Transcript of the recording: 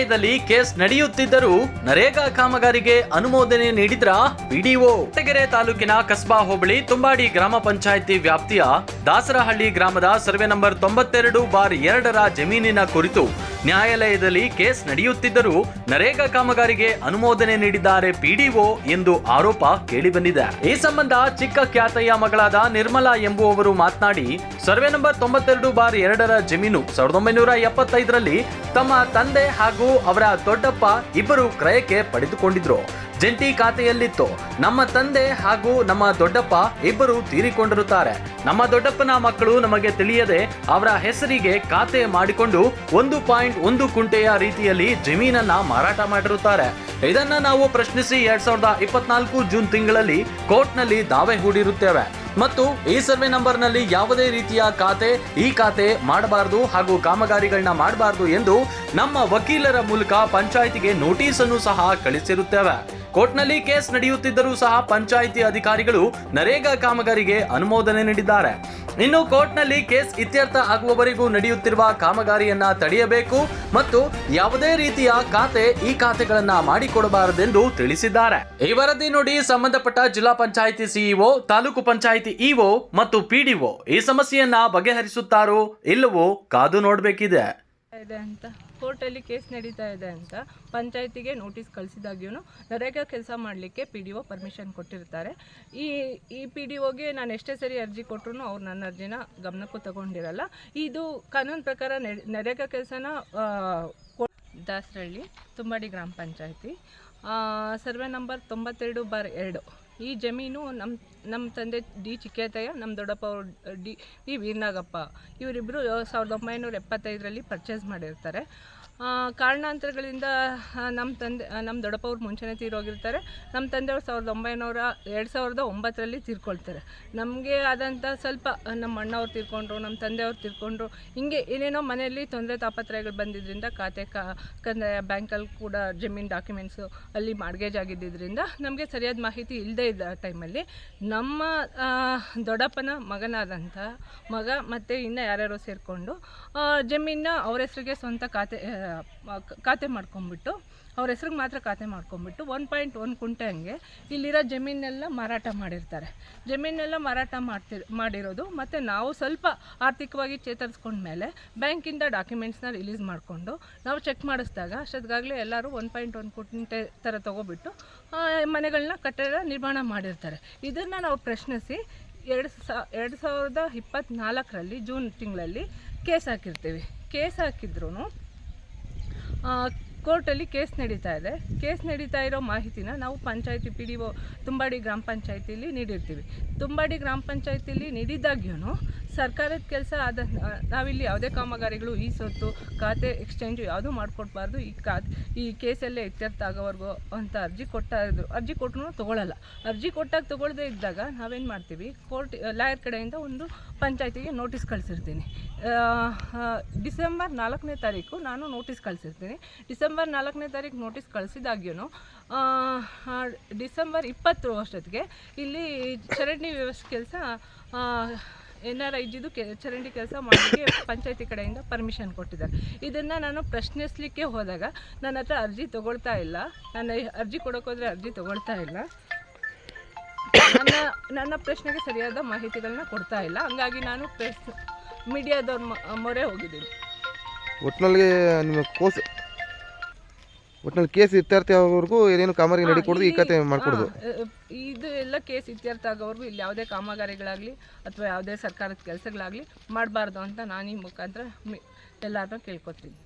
ನ್ಯಾಯಾಲಯದಲ್ಲಿ ಕೇಸ್ ನಡೆಯುತ್ತಿದ್ದರೂ ನರೇಗಾ ಕಾಮಗಾರಿಗೆ ಅನುಮೋದನೆ ನೀಡಿದ್ರ ಬಿಡಿಒ? ಕೊಟ್ಟಗೆರೆ ತಾಲೂಕಿನ ಕಸ್ಬಾ ಹೋಬಳಿ ತುಂಬಾಡಿ ಗ್ರಾಮ ಪಂಚಾಯಿತಿ ವ್ಯಾಪ್ತಿಯ ದಾಸರಹಳ್ಳಿ ಗ್ರಾಮದ ಸರ್ವೆ ನಂಬರ್ ತೊಂಬತ್ತೆರಡು ಬಾರ್ ಎರಡರ ಜಮೀನಿನ ಕುರಿತು ನ್ಯಾಯಾಲಯದಲ್ಲಿ ಕೇಸ್ ನಡೆಯುತ್ತಿದ್ದರೂ ನರೇಗಾ ಕಾಮಗಾರಿಗೆ ಅನುಮೋದನೆ ನೀಡಿದ್ದಾರೆ ಪಿಡಿಒ ಎಂದು ಆರೋಪ ಕೇಳಿಬಂದಿದೆ. ಈ ಸಂಬಂಧ ಚಿಕ್ಕ ಖ್ಯಾತಯ್ಯ ಮಗಳಾದ ನಿರ್ಮಲಾ ಎಂಬುವವರು ಮಾತನಾಡಿ, ಸರ್ವೆ ನಂಬರ್ ತೊಂಬತ್ತೆರಡು ಬಾರ್ ಎರಡರ ಜಮೀನು ಸಾವಿರದ ಒಂಬೈನೂರ ಎಪ್ಪತ್ತೈದರಲ್ಲಿ ತಮ್ಮ ತಂದೆ ಹಾಗೂ ಅವರ ದೊಡ್ಡಪ್ಪ ಇಬ್ಬರು ಕ್ರಯಕ್ಕೆ ಪಡೆದುಕೊಂಡಿದ್ರು. ಜಂಟಿ ಖಾತೆಯಲ್ಲಿತ್ತು. ನಮ್ಮ ತಂದೆ ಹಾಗೂ ನಮ್ಮ ದೊಡ್ಡಪ್ಪ ಇಬ್ಬರು ತೀರಿಕೊಂಡಿರುತ್ತಾರೆ. ನಮ್ಮ ದೊಡ್ಡಪ್ಪನ ಮಕ್ಕಳು ನಮಗೆ ತಿಳಿಯದೆ ಅವರ ಹೆಸರಿಗೆ ಖಾತೆ ಮಾಡಿಕೊಂಡು ಒಂದು ಪಾಯಿಂಟ್ ಒಂದು ಕುಂಟೆಯ ರೀತಿಯಲ್ಲಿ ಜಮೀನನ್ನ ಮಾರಾಟ ಮಾಡಿರುತ್ತಾರೆ. ಇದನ್ನ ನಾವು ಪ್ರಶ್ನಿಸಿ ಎರಡ್ ಸಾವಿರದ ಇಪ್ಪತ್ನಾಲ್ಕು ಜೂನ್ ತಿಂಗಳಲ್ಲಿ ಕೋರ್ಟ್ನಲ್ಲಿ ದಾವೆ ಹೂಡಿರುತ್ತೇವೆ. ಮತ್ತು ಈ ಸರ್ವೆ ನಂಬರ್ನಲ್ಲಿ ಯಾವುದೇ ರೀತಿಯ ಖಾತೆ, ಈ ಖಾತೆ ಮಾಡಬಾರದು ಹಾಗೂ ಕಾಮಗಾರಿಗಳನ್ನ ಮಾಡಬಾರದು ಎಂದು ನಮ್ಮ ವಕೀಲರ ಮೂಲಕ ಪಂಚಾಯಿತಿಗೆ ನೋಟಿಸ್ ಅನ್ನು ಸಹ ಕಳಿಸಿರುತ್ತೇವೆ. ಕೋರ್ಟ್ನಲ್ಲಿ ಕೇಸ್ ನಡೆಯುತ್ತಿದ್ದರೂ ಸಹ ಪಂಚಾಯಿತಿ ಅಧಿಕಾರಿಗಳು ನರೇಗಾ ಕಾಮಗಾರಿಗೆ ಅನುಮೋದನೆ ನೀಡಿದ್ದಾರೆ. ಇನ್ನು ಕೋರ್ಟ್ನಲ್ಲಿ ಕೇಸ್ ಇತ್ಯರ್ಥ ಆಗುವವರೆಗೂ ನಡೆಯುತ್ತಿರುವ ಕಾಮಗಾರಿಯನ್ನ ತಡೆಯಬೇಕು ಮತ್ತು ಯಾವುದೇ ರೀತಿಯ ಖಾತೆ ಈ ಖಾತೆಗಳನ್ನ ಮಾಡಿಕೊಡಬಾರದೆಂದು ತಿಳಿಸಿದ್ದಾರೆ. ಈ ವರದಿ ನೋಡಿ ಸಂಬಂಧಪಟ್ಟ ಜಿಲ್ಲಾ ಪಂಚಾಯಿತಿ ಸಿಇಒ, ತಾಲೂಕು ಪಂಚಾಯಿತಿ ಇಒ ಮತ್ತು ಪಿಡಿಒ ಈ ಸಮಸ್ಯೆಯನ್ನ ಬಗೆಹರಿಸುತ್ತಾರೋ ಇಲ್ಲವೋ ಕಾದು ನೋಡಬೇಕಿದೆ. ಇದೆ ಅಂತ. ಕೋರ್ಟಲ್ಲಿ ಕೇಸ್ ನಡೀತಾ ಇದೆ ಅಂತ. ಪಂಚಾಯತಿಗೆ ನೋಟಿಸ್ ಕಳಿಸಿದಾಗ್ಯೂ ನರೇಗಾ ಕೆಲಸ ಮಾಡಲಿಕ್ಕೆ ಪಿ ಡಿ ಒ ಪರ್ಮಿಷನ್ ಕೊಟ್ಟಿರ್ತಾರೆ. ಈ ಈ ಪಿ ಡಿ ಒಗೆ ನಾನು ಎಷ್ಟೇ ಸರಿ ಅರ್ಜಿ ಕೊಟ್ಟರು ಅವ್ರು ನನ್ನ ಅರ್ಜಿನ ಗಮನಕ್ಕೂ ತಗೊಂಡಿರಲ್ಲ. ಇದು ಕಾನೂನು ಪ್ರಕಾರ ನರೇಗಾ ಕೆಲಸನ ದಾಸರಳ್ಳಿ, ತುಂಬಾಡಿ ಗ್ರಾಮ ಪಂಚಾಯತಿ. ಸರ್ವೆ ನಂಬರ್ ತೊಂಬತ್ತೆರಡು ಬಾರ್ ಎರಡು. ಈ ಜಮೀನು ನಮ್ಮ ನಮ್ಮ ತಂದೆ ಡಿ ಚಿಕ್ಕೇತಯ್ಯ ನಮ್ಮ ದೊಡ್ಡಪ್ಪ ಅವರು, ಡಿ ವಿ ವೀರನಾಗಪ್ಪ. ಇವರಿಬ್ಬರು ಸಾವಿರದ ಒಂಬೈನೂರ ಎಪ್ಪತ್ತೈದರಲ್ಲಿ ಪರ್ಚೇಸ್ ಮಾಡಿರ್ತಾರೆ. ಕಾರಣಾಂತರಗಳಿಂದ ನಮ್ಮ ತಂದೆ ನಮ್ಮ ದೊಡ್ಡಪ್ಪ ಅವ್ರು ಮುಂಚೆನೇ ತೀರೋಗಿರ್ತಾರೆ. ನಮ್ಮ ತಂದೆಯವ್ರು ಸಾವಿರದ ಒಂಬೈನೂರ, ಎರಡು ಸಾವಿರದ ಒಂಬತ್ತರಲ್ಲಿ ತೀರ್ಕೊಳ್ತಾರೆ. ನಮಗೆ ಆದಂಥ ಸ್ವಲ್ಪ ನಮ್ಮ ಅಣ್ಣವ್ರು ತೀರ್ಕೊಂಡ್ರು ನಮ್ಮ ತಂದೆಯವ್ರು ತೀರ್ಕೊಂಡ್ರು, ಹಿಂಗೆ ಏನೇನೋ ಮನೆಯಲ್ಲಿ ತೊಂದರೆ ತಾಪತ್ರಯಗಳು ಬಂದಿದ್ದರಿಂದ ಖಾತೆ ಕಂದಾಯ ಬ್ಯಾಂಕಲ್ಲಿ ಕೂಡ ಜಮೀನು ಡಾಕ್ಯುಮೆಂಟ್ಸು ಅಲ್ಲಿ ಮಾರ್ಗೇಜ್ ಆಗಿದ್ದರಿಂದ ನಮಗೆ ಸರಿಯಾದ ಮಾಹಿತಿ ಇಲ್ಲದೇ ಇದ್ದ ಟೈಮಲ್ಲಿ ನಮ್ಮ ದೊಡ್ಡಪ್ಪನ ಮಗನಾದಂಥ ಮಗ ಮತ್ತು ಇನ್ನು ಯಾರ್ಯಾರೋ ಸೇರಿಕೊಂಡು ಜಮೀನ ಅವ್ರ ಹೆಸರಿಗೆ ಸ್ವಂತ ಖಾತೆ ಖಾತೆ ಮಾಡ್ಕೊಂಬಿಟ್ಟು ಅವ್ರ ಹೆಸ್ರಿಗೆ ಮಾತ್ರ ಖಾತೆ ಮಾಡ್ಕೊಂಬಿಟ್ಟು ಒನ್ ಪಾಯಿಂಟ್ ಒನ್ ಕುಂಟೆ ಹಂಗೆ ಇಲ್ಲಿರೋ ಜಮೀನೆಲ್ಲ ಮಾರಾಟ ಮಾಡಿರ್ತಾರೆ. ಜಮೀನೆಲ್ಲ ಮಾರಾಟ ಮಾಡ್ತಿರ್, ಮಾಡಿರೋದು, ಮತ್ತು ನಾವು ಸ್ವಲ್ಪ ಆರ್ಥಿಕವಾಗಿ ಚೇತರಿಸ್ಕೊಂಡ್ಮೇಲೆ ಬ್ಯಾಂಕಿಂದ ಡಾಕ್ಯುಮೆಂಟ್ಸ್ನ ರಿಲೀಸ್ ಮಾಡಿಕೊಂಡು, ನಾವು ಚೆಕ್ ಮಾಡಿಸಿದಾಗ ಅಷ್ಟೊತ್ತಿಗಾಗಲೇ ಎಲ್ಲರೂ ಒನ್ ಪಾಯಿಂಟ್ ಒನ್ ಕುಂಟೆ ಥರ ತೊಗೊಬಿಟ್ಟು ಮನೆಗಳನ್ನ ಕಟ್ಟಡ ನಿರ್ಮಾಣ ಮಾಡಿರ್ತಾರೆ. ಇದನ್ನು ನಾವು ಪ್ರಶ್ನಿಸಿ ಎರಡು ಸಾ, ಎರಡು ಸಾವಿರದ ಇಪ್ಪತ್ತ್ನಾಲ್ಕರಲ್ಲಿ ಜೂನ್ ತಿಂಗಳಲ್ಲಿ ಕೇಸ್ ಹಾಕಿರ್ತೀವಿ. ಕೇಸ್ ಹಾಕಿದ್ರೂ 啊 ಕೋರ್ಟಲ್ಲಿ ಕೇಸ್ ನಡೀತಾ ಇದೆ. ಕೇಸ್ ನಡೀತಾ ಇರೋ ಮಾಹಿತಿನ ನಾವು panchayati P D O Tumbadi ಗ್ರಾಮ ಪಂಚಾಯತಿಲಿ ನೀಡಿರ್ತೀವಿ. ತುಂಬಾಡಿ ಗ್ರಾಮ ಪಂಚಾಯತಿಲಿ ನೀಡಿದಾಗ್ಯೂ ಸರ್ಕಾರದ ಕೆಲಸ ಆದ ನಾವಿಲ್ಲಿ ಯಾವುದೇ ಕಾಮಗಾರಿಗಳು ಈ ಸೊತ್ತು ಖಾತೆ ಎಕ್ಸ್ಚೇಂಜು ಯಾವುದೂ ಮಾಡಿಕೊಡ್ಬಾರ್ದು. ಈ ಕಾ ಈ ಕೇಸಲ್ಲೇ ಇತ್ಯರ್ಥ ಆಗೋವರೆಗೂ ಅಂತ ಅರ್ಜಿ ಕೊಟ್ಟಾದ್ರು ಅರ್ಜಿ ಕೊಟ್ಟರು ತೊಗೊಳಲ್ಲ. ಅರ್ಜಿ ಕೊಟ್ಟಾಗ ತೊಗೊಳ್ದೇ ಇದ್ದಾಗ ನಾವೇನು ಮಾಡ್ತೀವಿ, ಕೋರ್ಟ್, ಲಾಯರ್ ಕಡೆಯಿಂದ ಒಂದು ಪಂಚಾಯತಿಗೆ ನೋಟಿಸ್ ಕಳಿಸಿರ್ತೀನಿ. ಡಿಸೆಂಬರ್ ನಾಲ್ಕನೇ ತಾರೀಕು ನಾನು ನೋಟಿಸ್ ಕಳಿಸಿರ್ತೀನಿ. ಡಿಸೆಂಬರ್ ನಾಲ್ಕನೇ ತಾರೀಕು ನೋಟಿಸ್ ಕಳಿಸಿದಾಗ್ಯೂ ಡಿಸೆಂಬರ್ ಇಪ್ಪತ್ತು ಅಷ್ಟೊತ್ತಿಗೆ ಇಲ್ಲಿ ಚರಂಡಿ ವ್ಯವಸ್ಥೆ ಕೆಲಸ ಎನ್ ಆರ್ ಐಜಿದು ಕೆ, ಚರಂಡಿ ಕೆಲಸ ಮಾಡಲಿಕ್ಕೆ ಪಂಚಾಯತಿ ಕಡೆಯಿಂದ ಪರ್ಮಿಷನ್ ಕೊಟ್ಟಿದ್ದಾರೆ. ಇದನ್ನು ನಾನು ಪ್ರಶ್ನಿಸಲಿಕ್ಕೆ ಹೋದಾಗ ನನ್ನ ಹತ್ರ ಅರ್ಜಿ ತೊಗೊಳ್ತಾ ಇಲ್ಲ. ನಾನು ಅರ್ಜಿ ಕೊಡೋಕ್ಕೋದ್ರೆ ಅರ್ಜಿ ತೊಗೊಳ್ತಾ ಇಲ್ಲ. ನನ್ನ ನನ್ನ ಪ್ರಶ್ನೆಗೆ ಸರಿಯಾದ ಮಾಹಿತಿಗಳನ್ನ ಕೊಡ್ತಾ ಇಲ್ಲ. ಹಂಗಾಗಿ ನಾನು ಪ್ರೆಸ್ ಮೀಡಿಯಾದವ್ರ ಮೊರೆ ಹೋಗಿದ್ದೀನಿ. ಒಟ್ಟಿನಲ್ಲಿ ನಿಮ್ಮ ಕೋಸ್ ಒಟ್ಟಿನಲ್ಲಿ ಕೇಸ್ ಇತ್ಯರ್ಥ ಆಗೋವರೆಗೂ ಏನೇನು ಕಾಮಗಾರಿ ನಡಿ ಕೊಡೋದು ಈ ಕತೆ ಮಾಡ್ಕೊಡೋದು. ಇದು ಎಲ್ಲ ಕೇಸ್ ಇತ್ಯರ್ಥ ಆಗೋವರೆಗೂ ಇಲ್ಲಿ ಯಾವುದೇ ಕಾಮಗಾರಿಗಳಾಗಲಿ ಅಥವಾ ಯಾವುದೇ ಸರ್ಕಾರದ ಕೆಲಸಗಳಾಗಲಿ ಮಾಡಬಾರ್ದು ಅಂತ ನಾನು ಈ ಮುಖಾಂತರ ಎಲ್ಲರನ್ನೂ ಕೇಳ್ಕೊತೀನಿ.